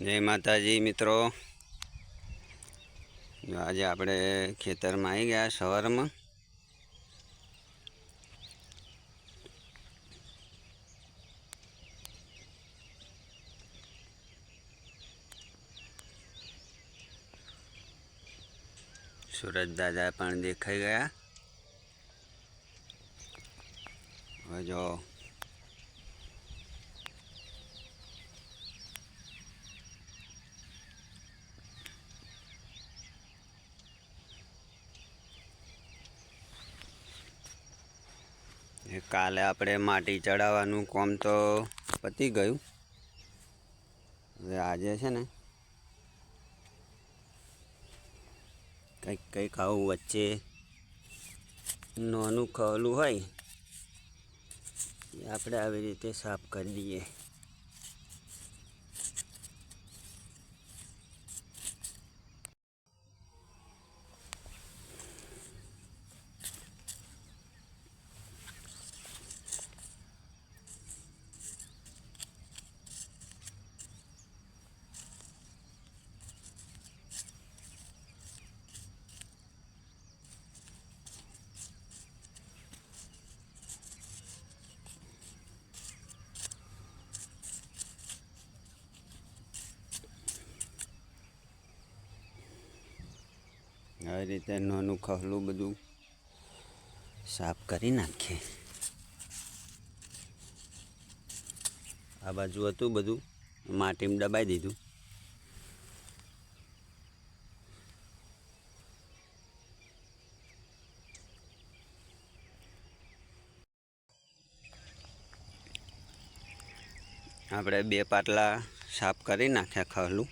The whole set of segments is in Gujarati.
જય માતાજી, મિત્રો. જો આજે આપણે ખેતરમાં આવી ગયા સવારમાં. સુરજ દાદા પણ દેખાઈ ગયા. હવે જો એ કાલે આપણે માટી ચડાવવાનું કોમ તો પતી ગયું. હવે આજે છે ને કંઈક કંઈક આવું વચ્ચે નાનું ખવલું હોય એ આપણે આવી રીતે સાફ કરી દઈએ. આવી રીતે નાનું ખહલું બધું સાફ કરી નાખીએ. આ બાજુ હતું બધું, માટીમાં દબાઈ દીધું. આપણે બે પાટલા સાફ કરી નાખ્યા ખવલું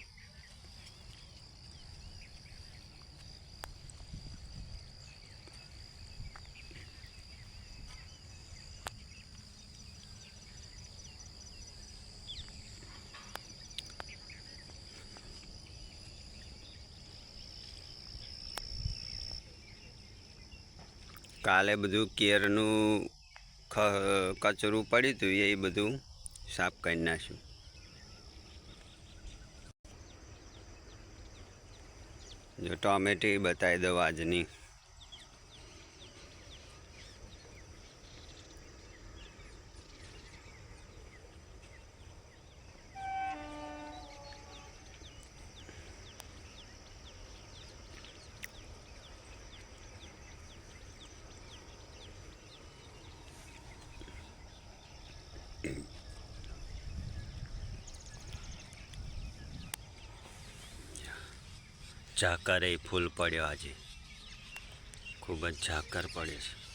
કાલે બધું કેરનું કચરું પડ્યું હતું, એ બધું સાફ કરી નાખ્યું. જો ટોમેટી બતાવી દઉં આજની. ઝાકરે ફૂલ પડ્યો આજે. ખૂબ જ ઝાકર પડે છે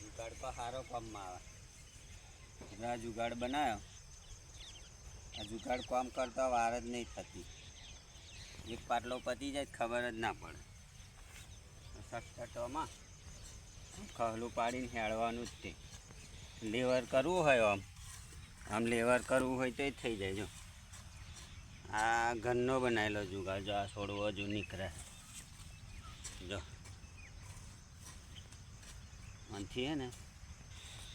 જુગાડ તો સારો કામમાં આવે હવે આ જુગાડ બનાવ્યો આ જુગાડ કામ કરતા વાર જ નહીં થતી. એક પાટલો પતી જાય ખબર જ ના પડે. સટકટોમાં ખહલું પાડીને હેળવાનું જ તે. લેવર કરવું હોય આમ. આમ લેવર કરવું હોય તો થઈ જાય, જો. આ ઘરનો બનાવેલો જુગાડ, જો આ છોડવો હજુ નીકળે. જો. મનથી હે ને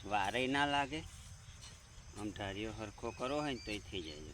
વારે ના લાગે. આમ ધાર્યો હરખો કરો હોય ને તોય થઈ જાય.